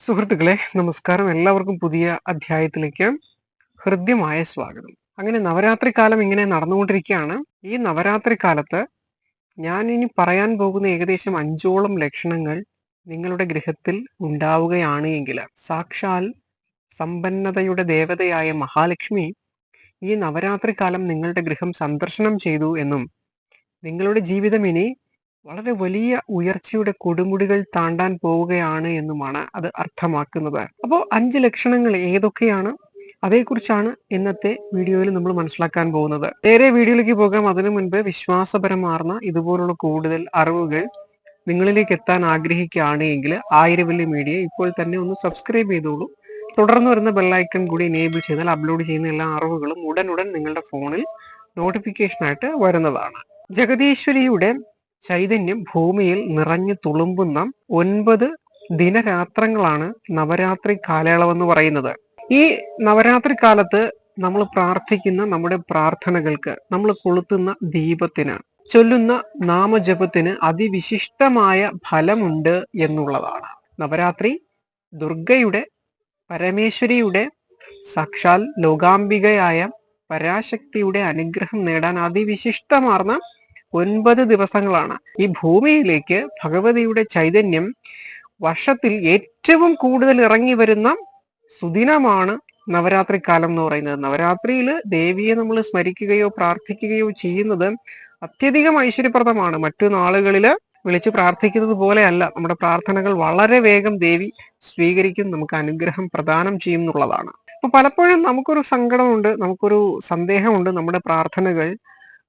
സുഹൃത്തുക്കളെ നമസ്കാരം. എല്ലാവർക്കും പുതിയ അധ്യായത്തിലേക്ക് ഹൃദ്യമായ സ്വാഗതം. അങ്ങനെ നവരാത്രി കാലം ഇങ്ങനെ നടന്നുകൊണ്ടിരിക്കുകയാണ്. ഈ നവരാത്രി കാലത്ത് ഞാൻ ഇനി പറയാൻ പോകുന്ന ഏകദേശം അഞ്ചോളം ലക്ഷണങ്ങൾ നിങ്ങളുടെ ഗൃഹത്തിൽ ഉണ്ടാവുകയാണ് എങ്കിൽ സാക്ഷാൽ സമ്പന്നതയുടെ ദേവതയായ മഹാലക്ഷ്മി ഈ നവരാത്രി കാലം നിങ്ങളുടെ ഗൃഹം സന്ദർശനം ചെയ്തു എന്നും നിങ്ങളുടെ ജീവിതം ഇനി വളരെ വലിയ ഉയർച്ചയുടെ കൊടുമുടികൾ താണ്ടാൻ പോവുകയാണ് എന്നുമാണ് അത് അർത്ഥമാക്കുന്നത്. അപ്പോൾ അഞ്ച് ലക്ഷണങ്ങൾ ഏതൊക്കെയാണ്? അതേക്കുറിച്ചാണ് ഇന്നത്തെ വീഡിയോയിൽ നമ്മൾ മനസ്സിലാക്കാൻ പോകുന്നത്. നേരെ വീഡിയോയിലേക്ക് പോകാം. അതിനു മുൻപ് വിശ്വാസപരമാർന്ന ഇതുപോലുള്ള കൂടുതൽ അറിവുകൾ നിങ്ങളിലേക്ക് എത്താൻ ആഗ്രഹിക്കുകയാണ് എങ്കിൽ ആയിരവല്ലി മീഡിയ ഇപ്പോൾ തന്നെ ഒന്ന് സബ്സ്ക്രൈബ് ചെയ്തോളൂ. തുടർന്ന് വരുന്ന ബെല്ലൈക്കൺ കൂടി എനേബിൾ ചെയ്താൽ അപ്ലോഡ് ചെയ്യുന്ന എല്ലാ അറിവുകളും ഉടനുടൻ നിങ്ങളുടെ ഫോണിൽ നോട്ടിഫിക്കേഷനായിട്ട് വരുന്നതാണ്. ജഗദീശ്വരിയുടെ ചൈതന്യം ഭൂമിയിൽ നിറഞ്ഞു തുളുമ്പുന്ന ഒൻപത് ദിനരാത്രങ്ങളാണ് നവരാത്രി കാലയളവെന്ന് പറയുന്നത്. ഈ നവരാത്രി കാലത്ത് നമ്മൾ പ്രാർത്ഥിക്കുന്ന നമ്മുടെ പ്രാർത്ഥനകൾക്ക് നമ്മൾ കൊളുത്തുന്ന ദീപത്തിന് ചൊല്ലുന്ന നാമജപത്തിന് അതിവിശിഷ്ടമായ ഫലമുണ്ട് എന്നുള്ളതാണ്. നവരാത്രി ദുർഗയുടെ പരമേശ്വരിയുടെ സാക്ഷാൽ ലോകാംബികയായ പരാശക്തിയുടെ അനുഗ്രഹം നേടാൻ അതിവിശിഷ്ടമാർന്ന ഒൻപത് ദിവസങ്ങളാണ്. ഈ ഭൂമിയിലേക്ക് ഭഗവതിയുടെ ചൈതന്യം വർഷത്തിൽ ഏറ്റവും കൂടുതൽ ഇറങ്ങി വരുന്ന സുദിനമാണ് നവരാത്രി കാലം എന്ന് പറയുന്നത്. നവരാത്രിയിൽ ദേവിയെ നമ്മൾ സ്മരിക്കുകയോ പ്രാർത്ഥിക്കുകയോ ചെയ്യുന്നത് അത്യധികം ഐശ്വര്യപ്രദമാണ്. മറ്റു നാളുകളിൽ വിളിച്ച് പ്രാർത്ഥിക്കുന്നത് പോലെയല്ല നമ്മുടെ പ്രാർത്ഥനകൾ വളരെ വേഗം ദേവി സ്വീകരിക്കും. നമുക്ക് അനുഗ്രഹം പ്രദാനം ചെയ്യും എന്നുള്ളതാണ്. അപ്പൊ പലപ്പോഴും നമുക്കൊരു സങ്കടമുണ്ട് നമുക്കൊരു സന്ദേഹമുണ്ട്. നമ്മുടെ പ്രാർത്ഥനകൾ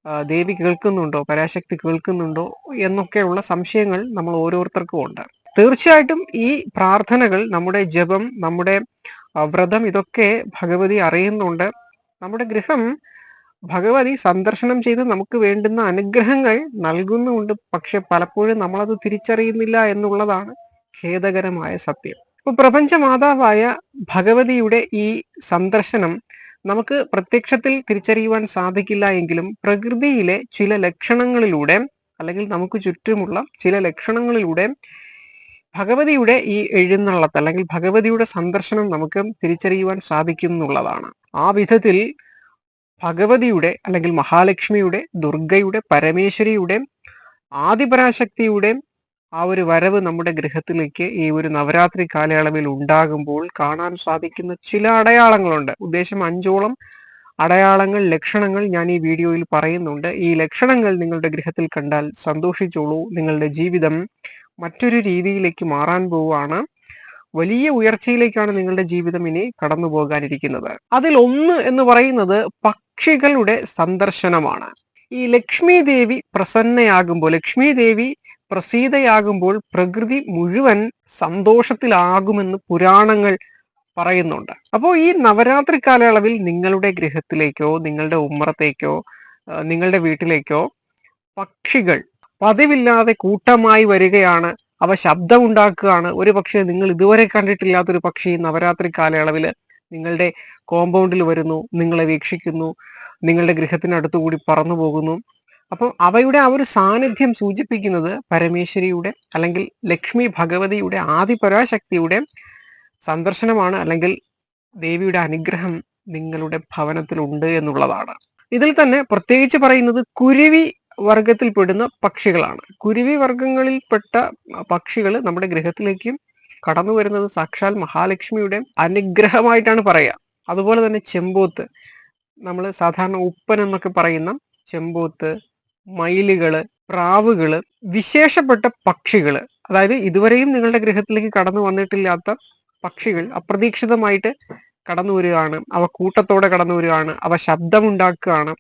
ദേവി കേൾക്കുന്നുണ്ടോ? പരാശക്തി കേൾക്കുന്നുണ്ടോ? എന്നൊക്കെയുള്ള സംശയങ്ങൾ നമ്മൾ ഓരോരുത്തർക്കും ഉണ്ട്. തീർച്ചയായിട്ടും ഈ പ്രാർത്ഥനകൾ നമ്മുടെ ജപം നമ്മുടെ വ്രതം ഇതൊക്കെ ഭഗവതി അറിയുന്നുണ്ട്. നമ്മുടെ ഗൃഹം ഭഗവതി സന്ദർശനം ചെയ്ത് നമുക്ക് വേണ്ടുന്ന അനുഗ്രഹങ്ങൾ നൽകുന്നുണ്ട് പക്ഷെ പലപ്പോഴും നമ്മളത് തിരിച്ചറിയുന്നില്ല എന്നുള്ളതാണ് ഖേദകരമായ സത്യം. ഇപ്പൊ പ്രപഞ്ച മാതാവായ ഭഗവതിയുടെ ഈ സന്ദർശനം നമുക്ക് പ്രത്യക്ഷത്തിൽ തിരിച്ചറിയുവാൻ സാധിക്കില്ല എങ്കിലും പ്രകൃതിയിലെ ചില ലക്ഷണങ്ങളിലൂടെ അല്ലെങ്കിൽ നമുക്ക് ചുറ്റുമുള്ള ചില ലക്ഷണങ്ങളിലൂടെ ഭഗവതിയുടെ ഈ എഴുന്നള്ളത്ത് അല്ലെങ്കിൽ ഭഗവതിയുടെ സന്ദർശനം നമുക്ക് തിരിച്ചറിയുവാൻ സാധിക്കും എന്നുള്ളതാണ് ആ വിധത്തിൽ ഭഗവതിയുടെ അല്ലെങ്കിൽ മഹാലക്ഷ്മിയുടെ ദുർഗയുടെ പരമേശ്വരിയുടെ ആദിപരാശക്തിയുടെ ആ ഒരു വരവ് നമ്മുടെ ഗൃഹത്തിലേക്ക് ഈ ഒരു നവരാത്രി കാലയളവിൽ ഉണ്ടാകുമ്പോൾ കാണാൻ സാധിക്കുന്ന ചില അടയാളങ്ങളുണ്ട്. ഉദ്ദേശം അഞ്ചോളം അടയാളങ്ങൾ ലക്ഷണങ്ങൾ ഞാൻ ഈ വീഡിയോയിൽ പറയുന്നുണ്ട്. ഈ ലക്ഷണങ്ങൾ നിങ്ങളുടെ ഗൃഹത്തിൽ കണ്ടാൽ സന്തോഷിച്ചോളൂ. നിങ്ങളുടെ ജീവിതം മറ്റൊരു രീതിയിലേക്ക് മാറാൻ പോവുകയാണ്. വലിയ ഉയർച്ചയിലേക്കാണ് നിങ്ങളുടെ ജീവിതം ഇനി കടന്നു പോകാനിരിക്കുന്നത്. അതിൽ ഒന്ന് എന്ന് പറയുന്നത് പക്ഷികളുടെ സന്ദർശനമാണ്. ഈ ലക്ഷ്മി ദേവി പ്രസന്നയാകുമ്പോൾ ലക്ഷ്മി ദേവി പ്രസീതയാകുമ്പോൾ പ്രകൃതി മുഴുവൻ സന്തോഷത്തിലാകുമെന്ന് പുരാണങ്ങൾ പറയുന്നുണ്ട്. അപ്പോൾ ഈ നവരാത്രി കാലയളവിൽ നിങ്ങളുടെ ഗൃഹത്തിലേക്കോ നിങ്ങളുടെ ഉമ്മറത്തേക്കോ നിങ്ങളുടെ വീട്ടിലേക്കോ പക്ഷികൾ പതിവില്ലാതെ കൂട്ടമായി വരികയാണ്. അവ ശബ്ദമുണ്ടാക്കുകയാണ്. ഒരു പക്ഷേ നിങ്ങൾ ഇതുവരെ കണ്ടിട്ടില്ലാത്തൊരു പക്ഷി നവരാത്രി കാലയളവിൽ നിങ്ങളുടെ കോമ്പൗണ്ടിൽ വരുന്നു നിങ്ങളെ വീക്ഷിക്കുന്നു നിങ്ങളുടെ ഗൃഹത്തിനടുത്തുകൂടി പറന്നു പോകുന്നു. അപ്പം അവയുടെ ആ ഒരു സാന്നിധ്യം സൂചിപ്പിക്കുന്നത് പരമേശ്വരിയുടെ അല്ലെങ്കിൽ ലക്ഷ്മി ഭഗവതിയുടെ ആദിപരാശക്തിയുടെ സന്ദർശനമാണ് അല്ലെങ്കിൽ ദേവിയുടെ അനുഗ്രഹം നിങ്ങളുടെ ഭവനത്തിൽ ഉണ്ട് എന്നുള്ളതാണ്. ഇതിൽ തന്നെ പ്രത്യേകിച്ച് പറയുന്നത് കുരുവി വർഗത്തിൽപ്പെടുന്ന പക്ഷികളാണ്. കുരുവി വർഗങ്ങളിൽപ്പെട്ട പക്ഷികൾ നമ്മുടെ ഗൃഹത്തിലേക്ക് കടന്നു വരുന്നത് സാക്ഷാൽ മഹാലക്ഷ്മിയുടെ അനുഗ്രഹമായിട്ടാണ് പറയുക. അതുപോലെ തന്നെ ചെമ്പോത്ത്. നമ്മൾ സാധാരണ ഉപ്പൻ എന്നൊക്കെ പറയുന്ന ചെമ്പോത്ത് മയിലുകൾ പ്രാവുകൾ വിശേഷപ്പെട്ട പക്ഷികൾ. അതായത് ഇതുവരെയും നിങ്ങളുടെ ഗൃഹത്തിലേക്ക് കടന്നു വന്നിട്ടില്ലാത്ത പക്ഷികൾ അപ്രതീക്ഷിതമായിട്ട് കടന്നു വരികയാണ്. അവ കൂട്ടത്തോടെ കടന്നു വരികയാണ്. അവ ശബ്ദമുണ്ടാക്കുകയാണ്.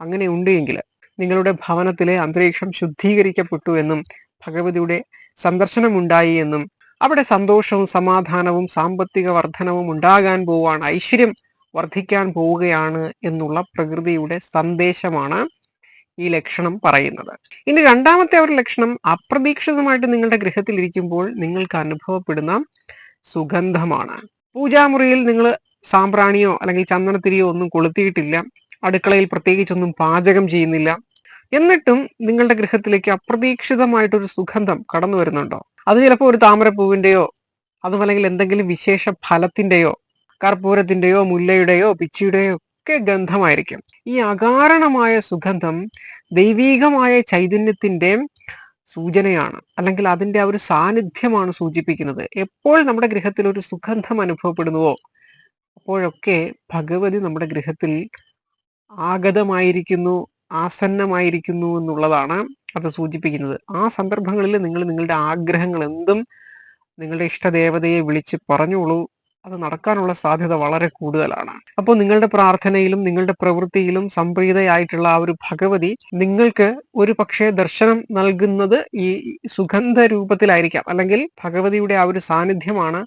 അങ്ങനെ ഉണ്ടെങ്കിൽ നിങ്ങളുടെ ഭവനത്തിലെ അന്തരീക്ഷം ശുദ്ധീകരിക്കപ്പെട്ടു എന്നും ഭഗവതിയുടെ സന്ദർശനമുണ്ടായി എന്നും അവിടെ സന്തോഷവും സമാധാനവും സാമ്പത്തിക വർധനവും ഉണ്ടാകാൻ പോവുകയാണ് ഐശ്വര്യം വർദ്ധിക്കാൻ പോവുകയാണ് എന്നുള്ള പ്രകൃതിയുടെ സന്ദേശമാണ് ഈ ലക്ഷണം പറയുന്നത്. ഇനി രണ്ടാമത്തെ ഒരു ലക്ഷണം അപ്രതീക്ഷിതമായിട്ട് നിങ്ങളുടെ ഗൃഹത്തിൽ ഇരിക്കുമ്പോൾ നിങ്ങൾക്ക് അനുഭവപ്പെടുന്ന സുഗന്ധമാണ്. പൂജാമുറിയിൽ നിങ്ങൾ സാമ്പ്രാണിയോ അല്ലെങ്കിൽ ചന്ദനത്തിരിയോ ഒന്നും കൊളുത്തിയിട്ടില്ല. അടുക്കളയിൽ പ്രത്യേകിച്ചൊന്നും പാചകം ചെയ്യുന്നില്ല. എന്നിട്ടും നിങ്ങളുടെ ഗൃഹത്തിലേക്ക് അപ്രതീക്ഷിതമായിട്ടൊരു സുഗന്ധം കടന്നു വരുന്നുണ്ടോ? അത് ചിലപ്പോൾ ഒരു താമരപ്പൂവിന്റെയോ അതുമല്ലെങ്കിൽ എന്തെങ്കിലും വിശേഷ ഫലത്തിന്റെയോ കർപ്പൂരത്തിന്റെയോ മുല്ലയുടെയോ പിച്ചിയുടെയോ ഒക്കെ ഗന്ധമായിരിക്കും. ഈ അകാരണമായ സുഗന്ധം ദൈവീകമായ ചൈതന്യത്തിന്റെ സൂചനയാണ്. അല്ലെങ്കിൽ അതിന്റെ ആ ഒരു സാന്നിധ്യമാണ് സൂചിപ്പിക്കുന്നത്. എപ്പോൾ നമ്മുടെ ഗൃഹത്തിൽ ഒരു സുഗന്ധം അനുഭവപ്പെടുന്നുവോ അപ്പോഴൊക്കെ ഭഗവതി നമ്മുടെ ഗൃഹത്തിൽ ആഗതമായിരിക്കുന്നു ആസന്നമായിരിക്കുന്നു എന്നുള്ളതാണ് അത് സൂചിപ്പിക്കുന്നത്. ആ സന്ദർഭങ്ങളിൽ നിങ്ങൾ നിങ്ങളുടെ ആഗ്രഹങ്ങൾ എന്തും നിങ്ങളുടെ ഇഷ്ടദേവതയെ വിളിച്ച് പറഞ്ഞോളൂ. അത് നടക്കാനുള്ള സാധ്യത വളരെ കൂടുതലാണ്. അപ്പോൾ നിങ്ങളുടെ പ്രാർത്ഥനയിലും നിങ്ങളുടെ പ്രവൃത്തിയിലും സംപ്രീതയായിട്ടുള്ള ആ ഒരു ഭഗവതി നിങ്ങൾക്ക് ഒരു പക്ഷേ ദർശനം നൽകുന്നത് ഈ സുഗന്ധ രൂപത്തിലായിരിക്കാം. അല്ലെങ്കിൽ ഭഗവതിയുടെ ആ ഒരു സാന്നിധ്യമാണ്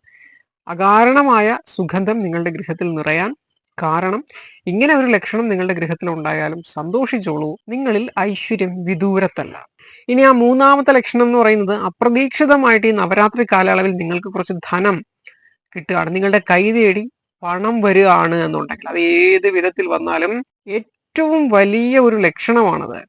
അകാരണമായ സുഗന്ധം നിങ്ങളുടെ ഗൃഹത്തിൽ നിറയാൻ കാരണം. ഇങ്ങനെ ഒരു ലക്ഷണം നിങ്ങളുടെ ഗൃഹത്തിൽ ഉണ്ടായാലും സന്തോഷിച്ചോളൂ. നിങ്ങളിൽ ഐശ്വര്യം വിദൂരത്തല്ല. ഇനി ആ മൂന്നാമത്തെ ലക്ഷണം എന്ന് പറയുന്നത് അപ്രതീക്ഷിതമായിട്ട് ഈ നവരാത്രി കാലയളവിൽ നിങ്ങൾക്ക് കുറച്ച് ധനം കിട്ടുകയാണ്. നിങ്ങളുടെ കൈ തേടി പണം വരികയാണ് എന്നുണ്ടെങ്കിൽ അത് ഏത് വിധത്തിൽ വന്നാലും ഏറ്റവും വലിയ ഒരു ലക്ഷണമാണത്.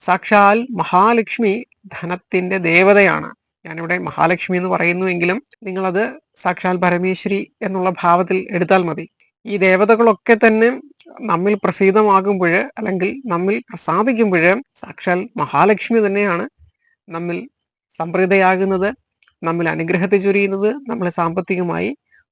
സാക്ഷാൽ മഹാലക്ഷ്മി ധനത്തിന്റെ ദേവതയാണ്. ഞാനിവിടെ മഹാലക്ഷ്മി എന്ന് പറയുന്നുവെങ്കിലും നിങ്ങളത് സാക്ഷാൽ പരമേശ്വരി എന്നുള്ള ഭാവത്തിൽ എടുത്താൽ മതി. ഈ ദേവതകളൊക്കെ തന്നെ നമ്മിൽ പ്രസിദ്ധമാകുമ്പോൾ അല്ലെങ്കിൽ നമ്മിൽ പ്രസാദിക്കുമ്പോൾ സാക്ഷാൽ മഹാലക്ഷ്മി തന്നെയാണ് നമ്മിൽ സംപ്രീതയാകുന്നത് നമ്മിൽ അനുഗ്രഹത്തെ ചൊരിയുന്നത് നമ്മളെ സാമ്പത്തികമായി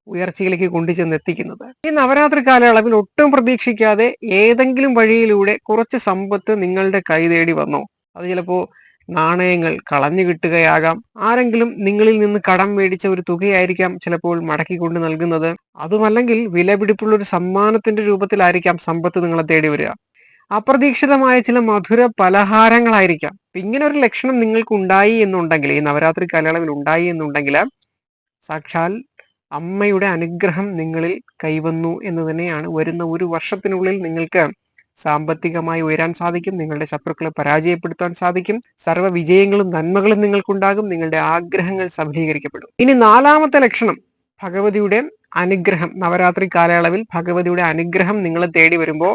ഉയർച്ചയിലേക്ക് കൊണ്ടുചെന്നെത്തിക്കുന്നത്. ഈ നവരാത്രി കാലയളവിൽ ഒട്ടും പ്രതീക്ഷിക്കാതെ ഏതെങ്കിലും വഴിയിലൂടെ കുറച്ച് സമ്പത്ത് നിങ്ങളുടെ കൈ തേടി വന്നോ. അത് ചിലപ്പോ നാണയങ്ങൾ കളഞ്ഞു കിട്ടുകയാകാം. ആരെങ്കിലും നിങ്ങളിൽ നിന്ന് കടം മേടിച്ച ഒരു തുകയായിരിക്കാം ചിലപ്പോൾ മടക്കി കൊണ്ട് നൽകുന്നത്. അതുമല്ലെങ്കിൽ വിലപിടിപ്പുള്ള ഒരു സമ്മാനത്തിന്റെ രൂപത്തിലായിരിക്കാം സമ്പത്ത് നിങ്ങളെ തേടി വരിക. അപ്രതീക്ഷിതമായ ചില മധുര പലഹാരങ്ങളായിരിക്കാം. ഇങ്ങനെ ഒരു ലക്ഷണം നിങ്ങൾക്ക് ഉണ്ടായി എന്നുണ്ടെങ്കിൽ ഈ നവരാത്രി കാലയളവിൽ ഉണ്ടായി എന്നുണ്ടെങ്കിൽ സാക്ഷാൽ അമ്മയുടെ അനുഗ്രഹം നിങ്ങളിൽ കൈവന്നു എന്ന് തന്നെയാണ് വരുന്ന ഒരു വർഷത്തിനുള്ളിൽ നിങ്ങൾക്ക് സാമ്പത്തികമായി ഉയരാൻ സാധിക്കും നിങ്ങളുടെ ശത്രുക്കളെ പരാജയപ്പെടുത്താൻ സാധിക്കും സർവ വിജയങ്ങളും നന്മകളും നിങ്ങൾക്കുണ്ടാകും നിങ്ങളുടെ ആഗ്രഹങ്ങൾ സഫലീകരിക്കപ്പെടും. ഇനി നാലാമത്തെ ലക്ഷണം ഭഗവതിയുടെ അനുഗ്രഹം. നവരാത്രി കാലയളവിൽ ഭഗവതിയുടെ അനുഗ്രഹം നിങ്ങളെ തേടി വരുമ്പോൾ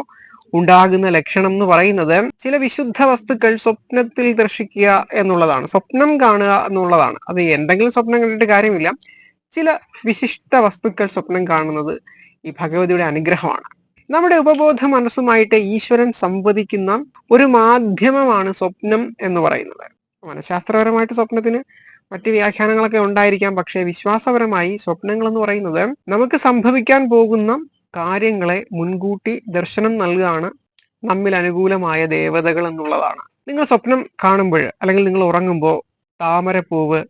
ഉണ്ടാകുന്ന ലക്ഷണം എന്ന് പറയുന്നത് ചില വിശുദ്ധ വസ്തുക്കൾ സ്വപ്നത്തിൽ ദർശിക്കുക എന്നുള്ളതാണ്. സ്വപ്നം കാണുക എന്നുള്ളതാണ്. അത് എന്തെങ്കിലും സ്വപ്നം കണ്ടിട്ട് കാര്യമില്ല. ചില വിശിഷ്ട വസ്തുക്കൾ സ്വപ്നം കാണുന്നത് ഈ ഭഗവതിയുടെ അനുഗ്രഹമാണ്. നമ്മുടെ ഉപബോധ മനസ്സുമായിട്ട് ഈശ്വരൻ സംവദിക്കുന്ന ഒരു മാധ്യമമാണ് സ്വപ്നം എന്ന് പറയുന്നത്. മനഃശാസ്ത്രപരമായിട്ട് സ്വപ്നത്തിന് മറ്റ് വ്യാഖ്യാനങ്ങളൊക്കെ ഉണ്ടായിരിക്കാം പക്ഷേ വിശ്വാസപരമായി സ്വപ്നങ്ങൾ എന്ന് പറയുന്നത് നമുക്ക് സംഭവിക്കാൻ പോകുന്ന കാര്യങ്ങളെ മുൻകൂട്ടി ദർശനം നൽകുകയാണ് നമ്മിൽ അനുകൂലമായ ദേവതകൾ എന്നുള്ളതാണ്. നിങ്ങൾ സ്വപ്നം കാണുമ്പോൾ അല്ലെങ്കിൽ നിങ്ങൾ ഉറങ്ങുമ്പോൾ താമരപ്പൂവ്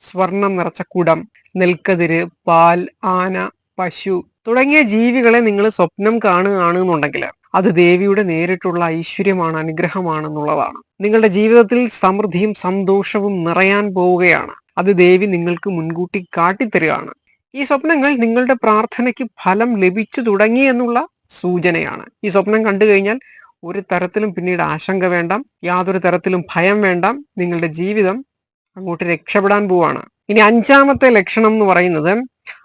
സ്വർണം നിറച്ച കുടം നെൽക്കതിര് പാൽ ആന പശു തുടങ്ങിയ ജീവികളെ നിങ്ങൾ സ്വപ്നം കാണുകയാണ് എന്നുണ്ടെങ്കിൽ അത് ദേവിയുടെ നേരിട്ടുള്ള ഐശ്വര്യമാണ് അനുഗ്രഹമാണെന്നുള്ളതാണ്. നിങ്ങളുടെ ജീവിതത്തിൽ സമൃദ്ധിയും സന്തോഷവും നിറയാൻ പോവുകയാണ്. അത് ദേവി നിങ്ങൾക്ക് മുൻകൂട്ടി കാട്ടിത്തരികയാണ്. ഈ സ്വപ്നങ്ങൾ നിങ്ങളുടെ പ്രാർത്ഥനയ്ക്ക് ഫലം ലഭിച്ചു തുടങ്ങി എന്നുള്ള സൂചനയാണ്. ഈ സ്വപ്നം കണ്ടു കഴിഞ്ഞാൽ ഒരു തരത്തിലും പിന്നീട് ആശങ്ക വേണ്ട യാതൊരു തരത്തിലും ഭയം വേണ്ട നിങ്ങളുടെ ജീവിതം അങ്ങോട്ട് രക്ഷപ്പെടാൻ പോവാണ്. ഇനി അഞ്ചാമത്തെ ലക്ഷണം എന്ന് പറയുന്നത്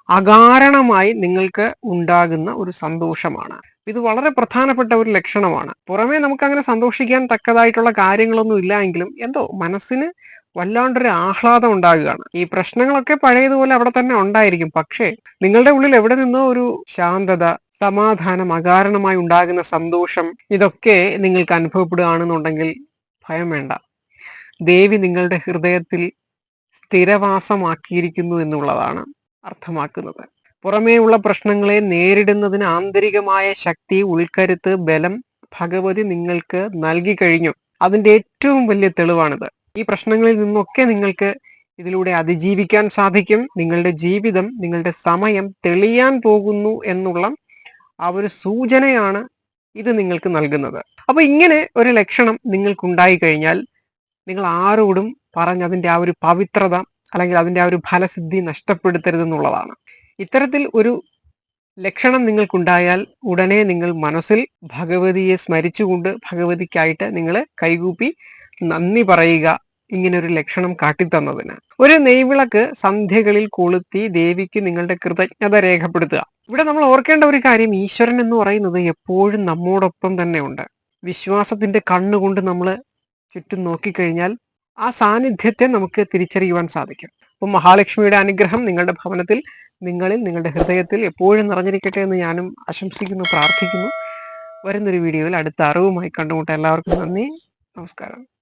അകാരണമായി നിങ്ങൾക്ക് ഉണ്ടാകുന്ന ഒരു സന്തോഷമാണ്. ഇത് വളരെ പ്രധാനപ്പെട്ട ഒരു ലക്ഷണമാണ്. പുറമേ നമുക്ക് അങ്ങനെ സന്തോഷിക്കാൻ തക്കതായിട്ടുള്ള കാര്യങ്ങളൊന്നും ഇല്ല എങ്കിലും എന്തോ മനസ്സിന് വല്ലാണ്ടൊരു ആഹ്ലാദം ഉണ്ടാകുകയാണ്. ഈ പ്രശ്നങ്ങളൊക്കെ പഴയതുപോലെ അവിടെ തന്നെ ഉണ്ടായിരിക്കും. പക്ഷേ നിങ്ങളുടെ ഉള്ളിൽ എവിടെ നിന്നോ ഒരു ശാന്തത സമാധാനം അകാരണമായി ഉണ്ടാകുന്ന സന്തോഷം ഇതൊക്കെ നിങ്ങൾക്ക് അനുഭവപ്പെടുകയാണെന്നുണ്ടെങ്കിൽ ഭയം വേണ്ട. ദേവി നിങ്ങളുടെ ഹൃദയത്തിൽ സ്ഥിരവാസമാക്കിയിരിക്കുന്നു എന്നുള്ളതാണ് അർത്ഥമാക്കുന്നത്. പുറമേയുള്ള പ്രശ്നങ്ങളെ നേരിടുന്നതിന് ആന്തരികമായ ശക്തി ഉൾക്കരുത്ത് ബലം ഭഗവതി നിങ്ങൾക്ക് നൽകി കഴിഞ്ഞു. അതിന്റെ ഏറ്റവും വലിയ തെളിവാണിത്. ഈ പ്രശ്നങ്ങളിൽ നിന്നൊക്കെ നിങ്ങൾക്ക് ഇതിലൂടെ അതിജീവിക്കാൻ സാധിക്കും. നിങ്ങളുടെ ജീവിതം നിങ്ങളുടെ സമയം തെളിയാൻ പോകുന്നു എന്നുള്ള ആ ഒരു സൂചനയാണ് ഇത് നിങ്ങൾക്ക് നൽകുന്നത്. അപ്പൊ ഇങ്ങനെ ഒരു ലക്ഷണം നിങ്ങൾക്കുണ്ടായി കഴിഞ്ഞാൽ നിങ്ങൾ ആരോടും പറഞ്ഞ് അതിന്റെ ആ ഒരു പവിത്രത അല്ലെങ്കിൽ അതിന്റെ ആ ഒരു ഫലസിദ്ധി നഷ്ടപ്പെടുത്തരുതെന്നുള്ളതാണ്. ഇത്തരത്തിൽ ഒരു ലക്ഷണം നിങ്ങൾക്കുണ്ടായാൽ ഉടനെ നിങ്ങൾ മനസ്സിൽ ഭഗവതിയെ സ്മരിച്ചുകൊണ്ട് ഭഗവതിക്കായിട്ട് നിങ്ങൾ കൈകൂപ്പി നന്ദി പറയുക ഇങ്ങനെ ഒരു ലക്ഷണം കാട്ടിത്തന്നതിന്. ഒരു നെയ്വിളക്ക് സന്ധ്യകളിൽ കൊളുത്തി ദേവിക്ക് നിങ്ങളുടെ കൃതജ്ഞത രേഖപ്പെടുത്തുക. ഇവിടെ നമ്മൾ ഓർക്കേണ്ട ഒരു കാര്യം ഈശ്വരൻ എന്ന് പറയുന്നത് എപ്പോഴും നമ്മോടൊപ്പം തന്നെ ഉണ്ട്. വിശ്വാസത്തിന്റെ കണ്ണുകൊണ്ട് നമ്മൾ ചുറ്റും നോക്കിക്കഴിഞ്ഞാൽ ആ സാന്നിധ്യത്തെ നമുക്ക് തിരിച്ചറിയുവാൻ സാധിക്കും. അപ്പം മഹാലക്ഷ്മിയുടെ അനുഗ്രഹം നിങ്ങളുടെ ഭവനത്തിൽ നിങ്ങളിൽ നിങ്ങളുടെ ഹൃദയത്തിൽ എപ്പോഴും നിറഞ്ഞിരിക്കട്ടെ എന്ന് ഞാനും ആശംസിക്കുന്നു പ്രാർത്ഥിക്കുന്നു. വരുന്നൊരു വീഡിയോയിൽ അടുത്ത അറിവുമായി കണ്ടുമുട്ട എല്ലാവർക്കും നന്ദി. നമസ്കാരം.